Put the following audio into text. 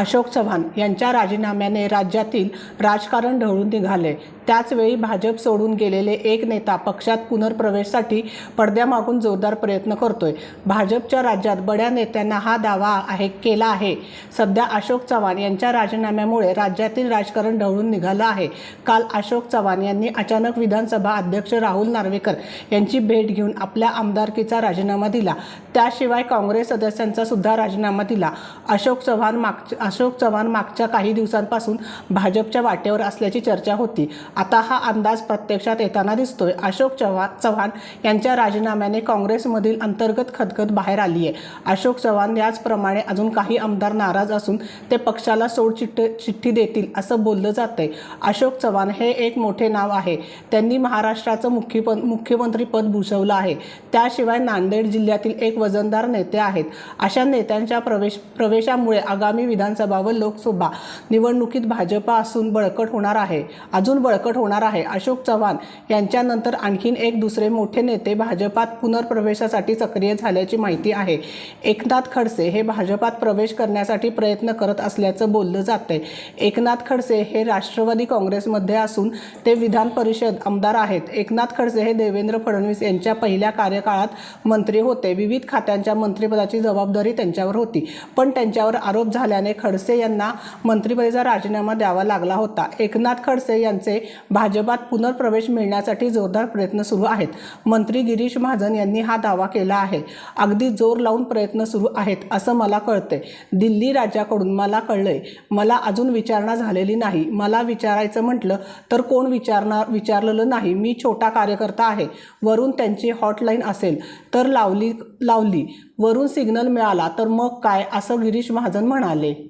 अशोक चव्हाण यांच्या राजीनाम्याने राज्यातील राजकारण ढवळून निघाले. त्याचवेळी भाजप सोडून गेलेले एक नेता पक्षात पुनर्प्रवेशसाठी पडद्यामागून जोरदार प्रयत्न करतोय. भाजपच्या राज्यात बड्या नेत्यांना हा दावा आहे केला आहे. सध्या अशोक चव्हाण यांच्या राजीनाम्यामुळे राज्यातील राजकारण ढवळून निघालं आहे. काल अशोक चव्हाण यांनी अचानक विधानसभा अध्यक्ष राहुल नार्वेकर यांची भेट घेऊन आपल्या आमदारकीचा राजीनामा दिला. त्याशिवाय काँग्रेस सदस्यांचा सुद्धा राजीनामा दिला. अशोक चव्हाण मागच्या अशोक चव्हाण मागच्या काही दिवसांपासून भाजपच्या वाटेवर असल्याची चर्चा होती. आता हा अंदाज प्रत्यक्षात येताना दिसतोय. अशोक चव्हाण चव्हाण यांच्या राजीनाम्याने काँग्रेसमधील अंतर्गत खदखद बाहेर आली आहे अशोक चव्हाण याचप्रमाणे अजून काही आमदार नाराज असून ते पक्षाला सोडचिठ्ठी चिठ्ठी देतील असं बोललं जातंय. अशोक चव्हाण हे एक मोठे नाव आहे. त्यांनी महाराष्ट्राचं मुख्य मुख्यमंत्रीपद भूषवलं आहे. त्याशिवाय नांदेड जिल्ह्यातील एक वजनदार नेते आहेत. अशा नेत्यांच्या प्रवेश प्रवेशामुळे आगामी विधान विधानसभा व लोकसभा. निवडणुकीत भाजपा असून बळकट होणार आहे. अजून बळकट होणार आहे. अशोक चव्हाण यांच्यानंतर आणखीन एक दुसरे मोठे नेते भाजपात पुनर्प्रवेशासाठी सक्रिय झाल्याची माहिती आहे. एकनाथ खडसे हे भाजपात प्रवेश करण्यासाठी प्रयत्न करत असल्याचं बोललं जातंय. एकनाथ खडसे हे राष्ट्रवादी काँग्रेसमध्ये असून ते विधान परिषद आमदार आहेत. एकनाथ खडसे हे देवेंद्र फडणवीस यांच्या पहिल्या कार्यकाळात मंत्री होते. विविध खात्यांच्या मंत्रिपदाची जबाबदारी त्यांच्यावर होती. पण त्यांच्यावर आरोप झाल्याने खडसे यांना मंत्रिपदाचा राजीनामा द्यावा लागला होता. एकनाथ खडसे यांचे भाजपात पुनर्प्रवेश मिळण्यासाठी जोरदार प्रयत्न सुरू आहेत. मंत्री गिरीश महाजन यांनी हा दावा केला आहे. अगदी जोर लावून प्रयत्न सुरू आहेत असं मला कळते दिल्ली राज्याकडून मला कळलंय. मला अजून विचारणा झालेली नाही. मला विचारायचं म्हटलं तर कोण विचारणार विचारलेलं नाही. मी छोटा कार्यकर्ता आहे. वरून त्यांची हॉटलाईन असेल तर लावली लावली. वरून सिग्नल मिळाला तर मग काय? असं गिरीश महाजन म्हणाले.